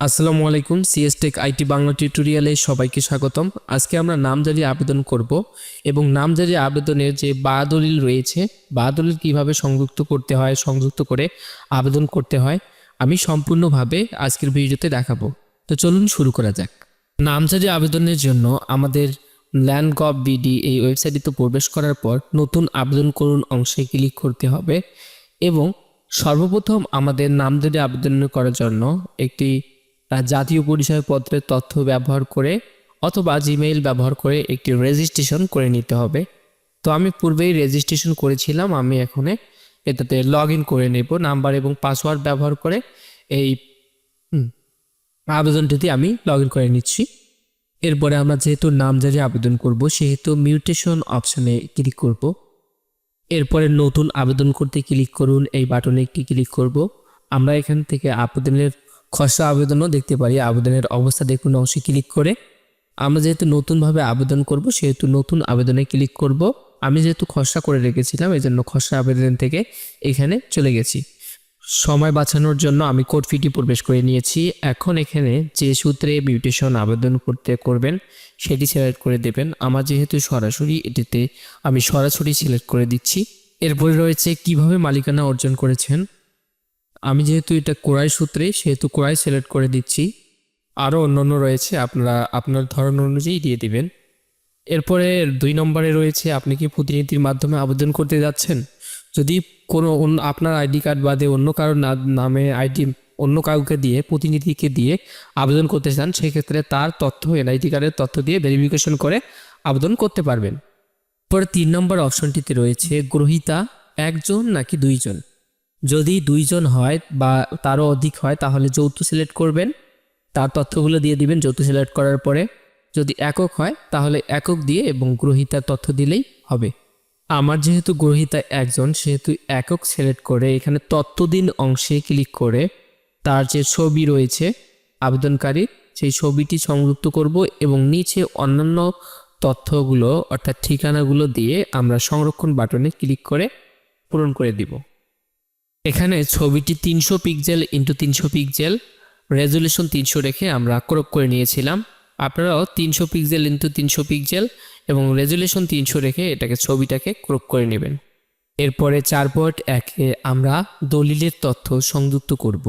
আসসালামু আলাইকুম CS take IT Bangla টিউটোরিয়ালে সবাইকে স্বাগতম। আজকে আমরা নামজারি আবেদন করব এবং নামজারি আবেদনের যে বা দলিল রয়েছে, বা দলিল কীভাবে সংযুক্ত করতে হয়, সংযুক্ত করে আবেদন করতে হয়, আমি সম্পূর্ণভাবে আজকের ভিডিওতে দেখাবো। তো চলুন শুরু করা যাক। নামজারি আবেদনের জন্য আমাদের ল্যান্ড গভ বিডি এই ওয়েবসাইটে প্রবেশ করার পর নতুন আবেদন করুন অংশে ক্লিক করতে হবে এবং সর্বপ্রথম আমাদের নামজারি আবেদন করার জন্য একটি জাতীয় পরিচয়পত্রের তথ্য ব্যবহার করে অথবা জিমেইল ব্যবহার করে একটি রেজিস্ট্রেশন করে নিতে হবে। তো আমি পূর্বেই রেজিস্ট্রেশন করেছিলাম, আমি এখানে এটাতে লগ ইন করে নেব নাম্বার এবং পাসওয়ার্ড ব্যবহার করে এই আবেদনটিতে আমি লগ ইন করে নিচ্ছি। এরপরে আমরা যেহেতু নাম নামজারি আবেদন করব, সেহেতু মিউটেশন অপশনে ক্লিক করব। এরপরে নতুন আবেদন করতে ক্লিক করুন, এই বাটনে একটি ক্লিক করব। আমরা এখান থেকে আবেদনের খসড়া আবেদনও দেখতে পারি। আবেদনের অবস্থা দেখুন অংশে ক্লিক করে। আমরা যেহেতু নতুনভাবে আবেদন করব, সেহেতু নতুন আবেদনে ক্লিক করব। আমি যেহেতু খসড়া করে রেখেছিলাম এই জন্য খসড়া আবেদন থেকে এখানে চলে গেছি। সময় বাঁচানোর জন্য আমি কোড ফিটি প্রবেশ করে নিয়েছি। এখন এখানে যে সূত্রে মিউটেশন আবেদন করতে করবেন, সেটি সিলেক্ট করে দেবেন। আমার যেহেতু সরাসরি এটিতে আমি সরাসরি সিলেক্ট করে দিচ্ছি। এরপরে রয়েছে কীভাবে মালিকানা অর্জন করেছেন? আমি যেহেতু এটা কোরাই সূত্রে, সেহেতু কোরাই সিলেক্ট করে দিচ্ছি। আরও অন্যান্য রয়েছে, আপনারা আপনার ধরন অনুযায়ী দিয়ে দিবেন। এরপরে দুই নম্বরে রয়েছে, আপনি কি প্রতিনিধির মাধ্যমে আবেদন করতে যাচ্ছেন? যদি কোনো আপনার আইডি কার্ড বাদে অন্য কারোর নামে আইডি, অন্য কাউকে দিয়ে, প্রতিনিধিকে দিয়ে আবেদন করতে চান, সেক্ষেত্রে তার তথ্য, এনআইডি কার্ডের তথ্য দিয়ে ভেরিফিকেশন করে আবেদন করতে পারবেন। পরে তিন নম্বর অপশনটিতে রয়েছে, গ্রহীতা একজন নাকি দুইজন? যদি দুইজন হয় বা তারও অধিক হয়, তাহলে যৌথ সিলেক্ট করবেন। তার তথ্যগুলো দিয়ে দিবেন যৌথ সিলেক্ট করার পরে। যদি একক হয়, তাহলে একক দিয়ে এবং গ্রহীতার তথ্য দিলেই হবে। আমার যেহেতু গ্রহীতা একজন, সেহেতু একক সিলেক্ট করে এখানে তথ্য দিন অংশে ক্লিক করে তার যে ছবি রয়েছে, আবেদনকারী, সেই ছবিটি সংযুক্ত করব এবং নিচে অন্যান্য তথ্যগুলো, অর্থাৎ ঠিকানাগুলো দিয়ে আমরা সংরক্ষণ বাটনে ক্লিক করে পূরণ করে দিব। এখানে ছবিটি তিনশো পিক্সেল ইন্টু তিনশো পিক্সেল রেজলিউশন তিনশো রেখে আমরা ক্রপ করে নিয়েছিলাম। আপনারাও তিনশো পিক্সেল ইন্টু তিনশো পিক্সেল এবং রেজলিউশন তিনশো রেখে এটাকে ছবিটাকে ক্রপ করে নেবেন। এরপরে চার পয়েন্ট একে আমরা দলিলের তথ্য সংযুক্ত করব।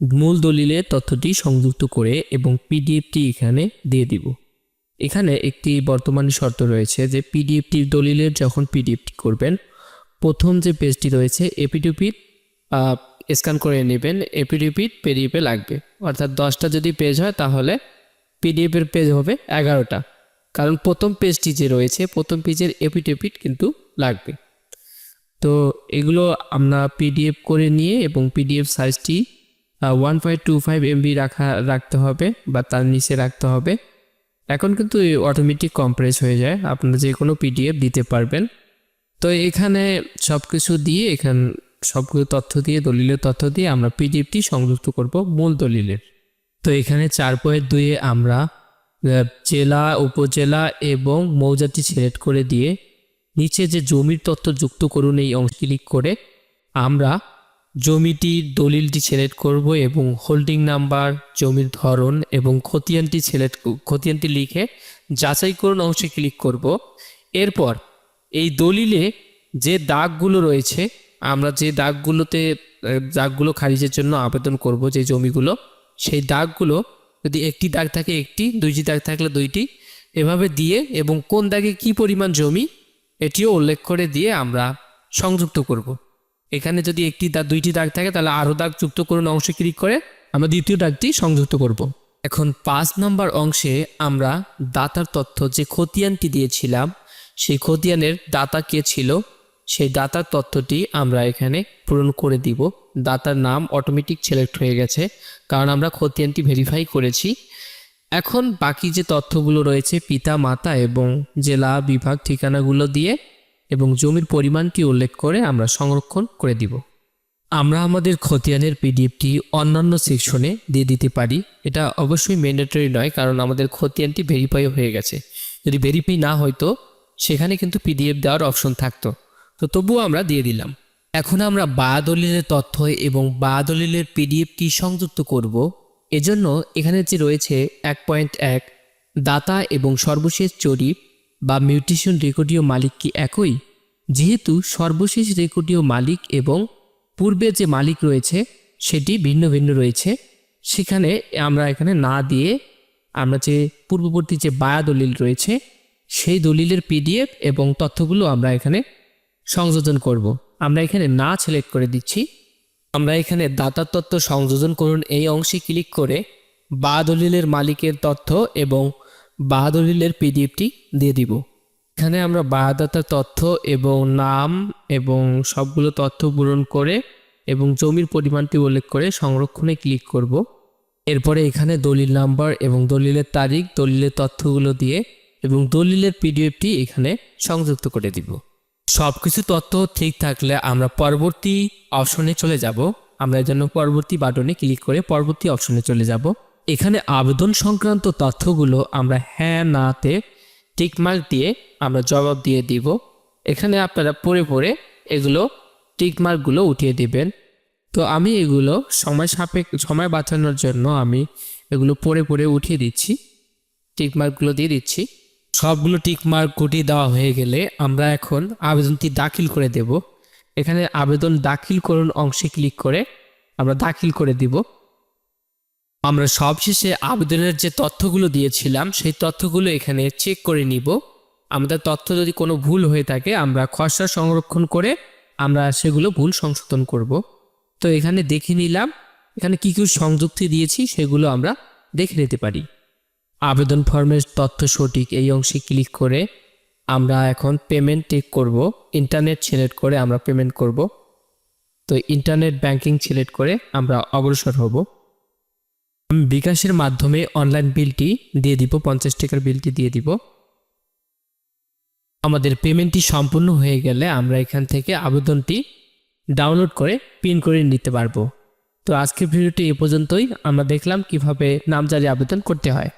মূল দলিলের তথ্যটি সংযুক্ত করে এবং পিডিএফটি এখানে দিয়ে দিব। এখানে একটি বর্তমান শর্ত রয়েছে যে পিডিএফটি দলিলের যখন পিডিএফটি করবেন প্রথম যে পেজটি রয়েছে এপিডিপিট স্ক্যান করে নেবেন। এপিডিপিট পিডিএফে লাগবে। অর্থাৎ দশটা যদি পেজ হয়, তাহলে পিডিএফের পেজ হবে এগারোটা। কারণ প্রথম পেজটি যে রয়েছে, প্রথম পেজের এপিডিপিট কিন্তু লাগবে। তো এগুলো আমরা পিডিএফ করে নিয়ে এবং PDF সাইজটি one point two five MB রাখা, রাখতে হবে বা তার নিচে রাখতে হবে। এখন কিন্তু অটোমেটিক কম্প্রেস হয়ে যায়। আপনারা যে কোনো পিডিএফ দিতে পারবেন। তো এখানে সব কিছু দিয়ে এখান, সবগুলো তথ্য দিয়ে, দলিলের তথ্য দিয়ে আমরা পিডিএফটি সংযুক্ত করব মূল দলিলের। তো এখানে চার পয়েন্ট দুইয়ে আমরা জেলা, উপজেলা এবং মৌজাটি সিলেক্ট করে দিয়ে নিচে যে জমির তথ্য যুক্ত করুন এই অংশ ক্লিক করে আমরা জমিটির দলিলটি সিলেক্ট করব এবং হোল্ডিং নাম্বার, জমির ধরন এবং খতিয়ানটি সিলেক্ট, খতিয়ানটি লিখে যাচাই করুন অংশে ক্লিক করব। এরপর এই দলিলে যে দাগগুলো রয়েছে, আমরা যে দাগগুলোতে দাগগুলো খারিজের জন্য আবেদন করব, যে জমিগুলো, সেই দাগগুলো যদি একটি দাগ থাকে একটি, দুইটি দাগ থাকলে দুইটি, এভাবে দিয়ে এবং কোন দাগে কি পরিমাণ জমি, এটিও উল্লেখ করে দিয়ে আমরা সংযুক্ত করব। এখানে যদি একটি দাগ, দুইটি দাগ থাকে, তাহলে আরও দাগ যুক্ত করুন অংশে ক্লিক করে আমরা দ্বিতীয় দাগটি সংযুক্ত করব। এখন পাঁচ নম্বর অংশে আমরা দাতার তথ্য যে খতিয়ানটি দিয়েছিলাম সেই খতিয়ানের দাতা কে ছিল? সেই দাতার তথ্যটি আমরা এখানে পূরণ করে দিব। দাতার নাম অটোমেটিক সিলেক্ট হয়ে গেছে, কারণ আমরা খতিয়ানটি ভেরিফাই করেছি। এখন বাকি যে তথ্যগুলো রয়েছে পিতা, মাতা এবং জেলা, বিভাগ, ঠিকানাগুলো দিয়ে এবং জমির পরিমাণটি উল্লেখ করে আমরা সংরক্ষণ করে দিব। আমরা আমাদের খতিয়ানের পিডিএফটি অন্যান্য সেকশনে দিয়ে দিতে পারি। এটা অবশ্যই ম্যান্ডেটরি নয়, কারণ আমাদের খতিয়ানটি ভেরিফাই হয়ে গেছে। যদি ভেরিফাই না হয়তো সেখানে কিন্তু পিডিএফ দেওয়ার অপশন থাকতো। তো তবুও আমরা দিয়ে দিলাম। এখন আমরা বা দলিলের তথ্য এবং বা দলিলের পিডিএফটি সংযুক্ত করব? এজন্য এখানে যে রয়েছে এক পয়েন্ট এক, দাতা এবং সর্বশেষ জরিপ বা মিউটেশন রেকর্ডীয় মালিক কি একই? যেহেতু সর্বশেষ রেকর্ডীয় মালিক এবং পূর্বে যে মালিক রয়েছে সেটি ভিন্ন ভিন্ন রয়েছে, সেখানে আমরা এখানে না দিয়ে আমরা যে পূর্ববর্তী যে বায়া দলিল রয়েছে সেই দলিলের পিডিএফ এবং তথ্যগুলো আমরা এখানে সংযোজন করব। আমরা এখানে না সিলেক্ট করে দিচ্ছি। আমরা এখানে দাতার তথ্য সংযোজন করুন। এই অংশে ক্লিক করে বা দলিলের মালিকের তথ্য এবং বা দলিলের পিডিএফটি দিয়ে দিব। এখানে আমরা বায়াদাতার তথ্য এবং নাম এবং সবগুলো তথ্য পূরণ করে এবং জমির পরিমাণটি উল্লেখ করে সংরক্ষণে ক্লিক করব। এরপরে এখানে দলিল নাম্বার এবং দলিলের তারিখ, দলিলের তথ্যগুলো দিয়ে এবং দলিলের পিডিএফটি এখানে সংযুক্ত করে দিব। সব কিছু তথ্য ঠিক থাকলে আমরা পরবর্তী অপশনে চলে যাব। আমরা এর জন্য পরবর্তী বাটনে ক্লিক করে পরবর্তী অপশনে চলে যাব। এখানে আবেদন সংক্রান্ত তথ্যগুলো আমরা হ্যাঁ নাতে টিকমার্ক দিয়ে আমরা জবাব দিয়ে দিব। এখানে আপনারা পড়ে পড়ে এগুলো টিকমার্কগুলো উঠিয়ে দিবেন। তো আমি এগুলো সময় সাপেক্ষ, সময় বাঁচানোর জন্য আমি এগুলো পড়ে পড়ে উঠিয়ে দিচ্ছি। টিকমার্কগুলো দিয়ে দিচ্ছি। সবগুলো টিকমার্ক গুটিয়ে দেওয়া হয়ে গেলে আমরা এখন আবেদনটি দাখিল করে দেব। এখানে আবেদন দাখিল করুন অংশে ক্লিক করে আমরা দাখিল করে দিব। আমরা সবশেষে আবেদনের যে তথ্যগুলো দিয়েছিলাম, সেই তথ্যগুলো এখানে চেক করে নিব। আমাদের তথ্য যদি কোনো ভুল হয়ে থাকে, আমরা খসড়া সংরক্ষণ করে আমরা সেগুলো ভুল সংশোধন করব। তো এখানে দেখে নিলাম, এখানে কী কী সংযুক্তি দিয়েছি সেগুলো আমরা দেখে নিতে পারি। আবেদন ফর্মের তথ্য সঠিক এই অংশে ক্লিক করে আমরা এখন পেমেন্ট টেক করব। ইন্টারনেট সিলেক্ট করে আমরা পেমেন্ট করব। তো ইন্টারনেট ব্যাংকিং সিলেক্ট করে আমরা অগ্রসর হব। বিকাশের মাধ্যমে অনলাইন বিলটি দিয়ে দিব, পঞ্চাশ টাকার বিলটি দিয়ে দিব। আমাদের পেমেন্টটি সম্পূর্ণ হয়ে গেলে আমরা এখান থেকে আবেদনটি ডাউনলোড করে প্রিন্ট করে নিতে পারব। তো আজকের ভিডিওটি এ পর্যন্তই। আমরা দেখলাম কীভাবে নামজারি আবেদন করতে হয়।